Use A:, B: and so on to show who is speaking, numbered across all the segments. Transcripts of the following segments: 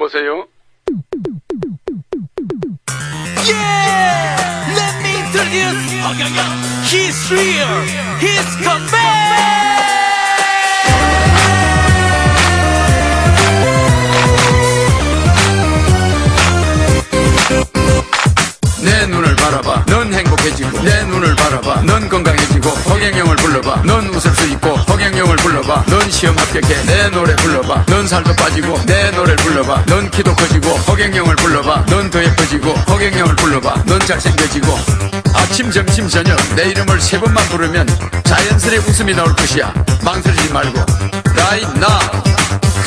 A: 여보세요?
B: Yeah! Let me introduce He's real! He's come back!
A: 내 눈을 바라봐 넌 행복해지고 내 눈을 바라봐 넌 허경영을 불러봐. 넌 웃을 수 있고 허경영을 불러봐. 넌 시험 합격해 내 노래 불러봐. 넌 살도 빠지고 내 노래를 불러봐. 넌 키도 커지고 허경영을 불러봐. 넌 더 예뻐지고 허경영을 불러봐. 넌 잘생겨지고. 아침 점심 저녁 내 이름을 세 번만 부르면 자연스레 웃음이 나올 것이야. 망설이지 말고. Right now.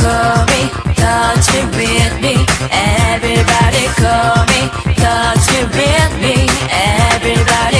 C: Call me, touch it with me. Everybody call me, touch it with me. Everybody.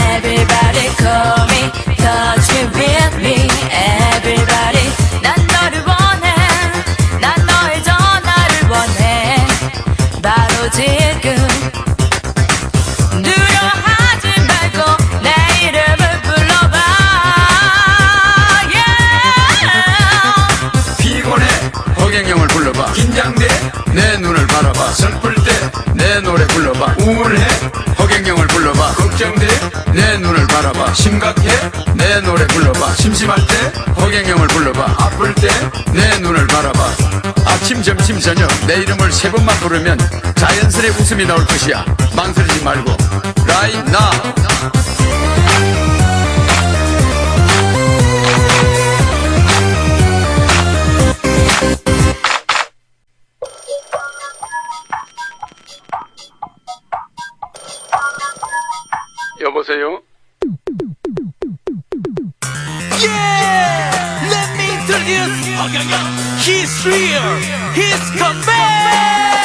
C: 내
A: 눈을 바라봐. 심각해? 내 노래 불러봐. 심심할 때? 허경영을 불러봐. 아플 때? 내 눈을 바라봐. 아침 점심 저녁. 내 이름을 세 번만 부르면 자연스레 웃음이 나올 것이야. 망설이지 말고. Right now
B: Introduce He's real! He's come back!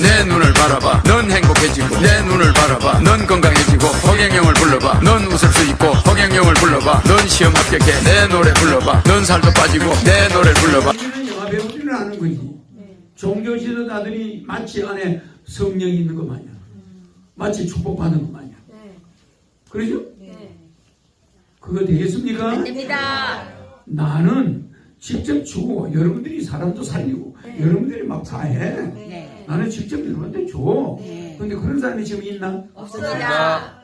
A: 내 눈을 바라봐. 넌 행복해지고. 내 눈을 바라봐. 넌 건강해지고. 허경영을 불러봐. 넌 웃을 수 있고. 허경영을 불러봐. 넌 시험 합격해. 내 노래 불러봐. 넌 살도 빠지고. 내 노래를 불러봐.
D: 우리는 영화 배우들을 하는 거지. 종교 지도자들이 마치 안에 성령이 있는 것 마냥. 마치 축복받는 것 마냥. 그러죠? 그거 되겠습니까?
C: 됩니다.
D: 나는 직접 주고 여러분들이 사람도 살리고 여러분들이 막 다 해. 나는 직접 여러분한테 줘. 근데 그런 사람이 지금 있나?
C: 없습니다.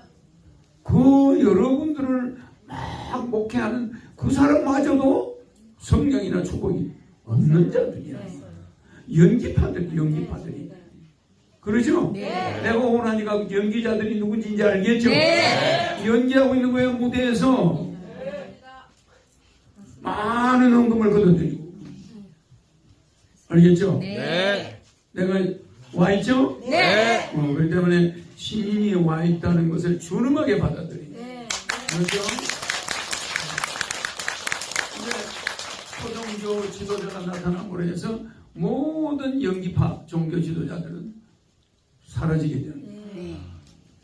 D: 그 여러분들을 막 목회하는 그 사람마저도 성령이나 축복이 없는 자들이야. 연기파들, 연기파들이. 그러죠? 내가 원하니까 연기자들이 누군지 이제 알겠죠? 연기하고 있는 거예요, 무대에서. 많은 헌금을 거둬들이고. 알겠죠? 내가 와 있죠?
C: 네.
D: 어, 그렇기 때문에 시민이 와 있다는 것을 준엄하게 받아들여요. 그렇죠? 근데 토종교 지도자가 나타남으로 해서 모든 연기파 종교 지도자들은 사라지게 되는 거예요.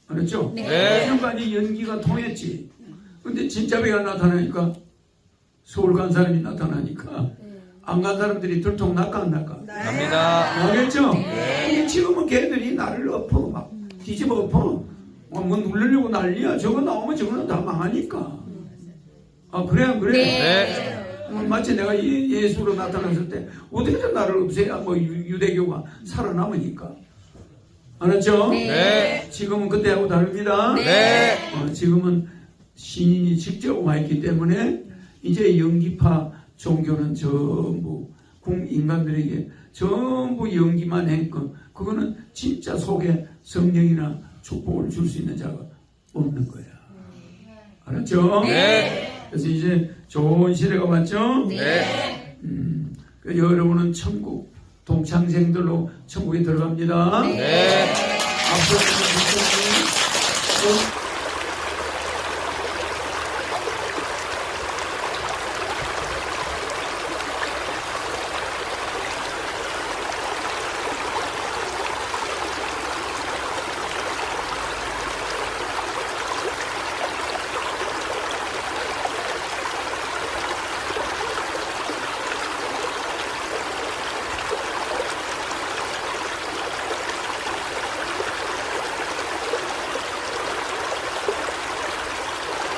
D: 그렇죠? 지금까지 연기가 통했지. 근데 진짜 배가 나타나니까 서울 간 사람이 나타나니까 안 간 사람들이 들통 날까 안 날까? 알겠죠? 근데 지금은 걔들이 나를 엎어 막 뒤집어 엎어. 어, 뭐 누르려고 난리야. 저거 나오면 저거는 다 망하니까. 아 그래 안 그래? 어, 마치 내가 예- 예수로 나타났을 때 어떻게든 나를 없애야 뭐 유- 유대교가 살아남으니까 알았죠? 지금은 그때하고 다릅니다 어, 지금은 신인이 직접 와 있기 때문에 이제 연기파 종교는 전부 국 인간들에게 전부 연기만 했건 그거는 진짜 속에 성령이나 축복을 줄 수 있는 자가 없는 거야. 알았죠?
B: 네.
D: 그래서 이제 좋은 시대가 왔죠?
B: 네.
D: 음, 그 여러분은 천국 동창생들로 천국에 들어갑니다.
B: 네.
D: 앞으로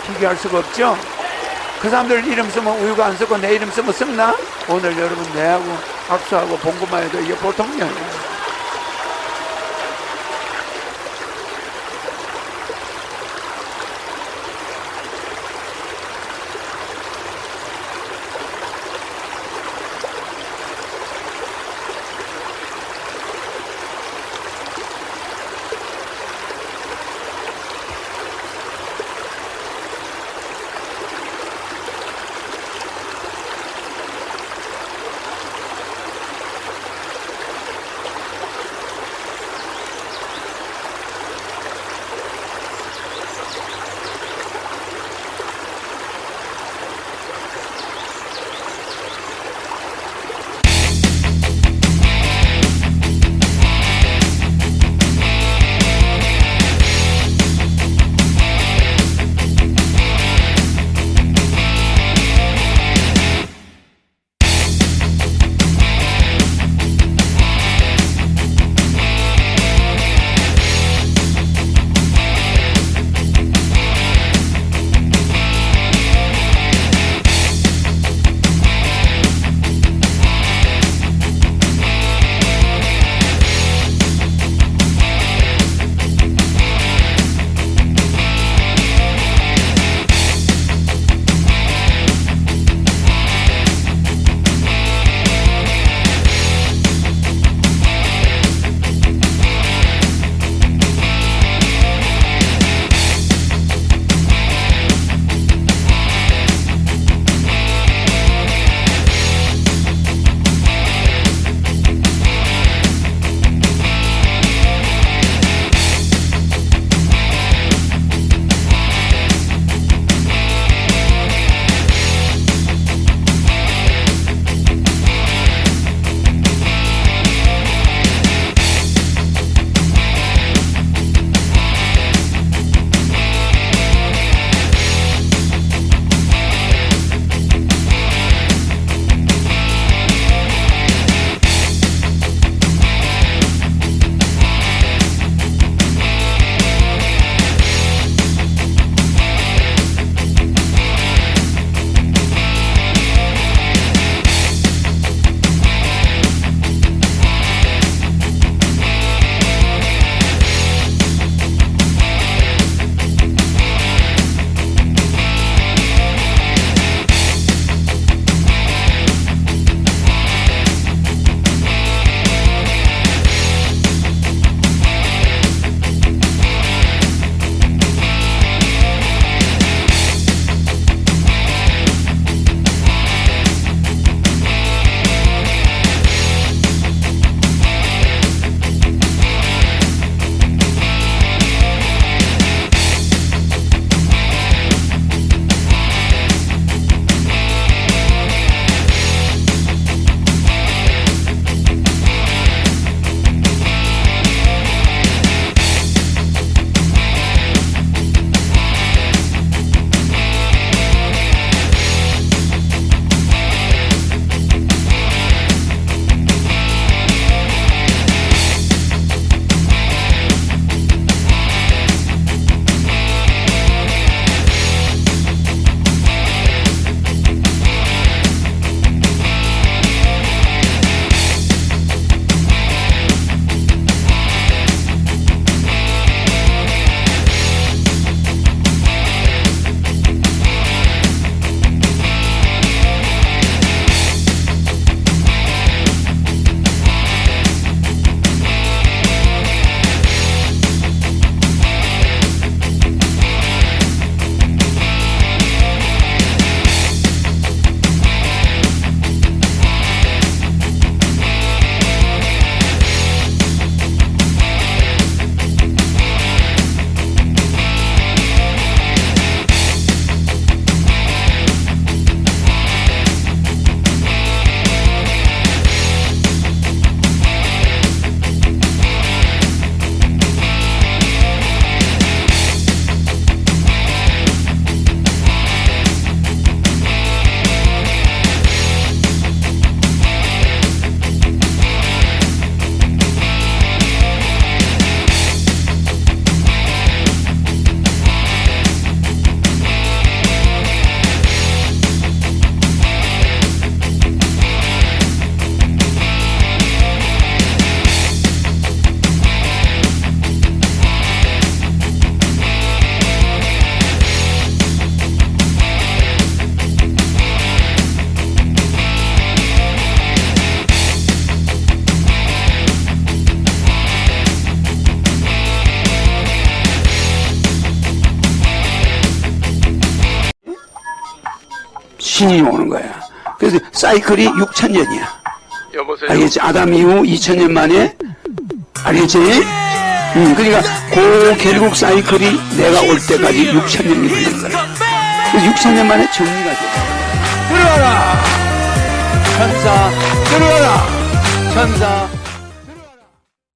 D: 또
E: 비교할 수가 없죠? 그 사람들 이름 쓰면 우유가 안 쓰고 내 이름 쓰면 썩나? 오늘 여러분 내하고 악수하고 본것만 해도 이게 보통이 아니야.
D: 신이 오는 거야. 그래서 사이클이 6천 년이야.
A: 여보세요.
D: 알겠지? 아담 이후 2천 년 만에 알겠지? 음, 그러니까 그 결국 사이클이 내가 올 때까지 6천 년이 걸린 거야. 그래서 6천 년 만에 정리가 돼. 들어가라! 천사, 들어가라! 천사,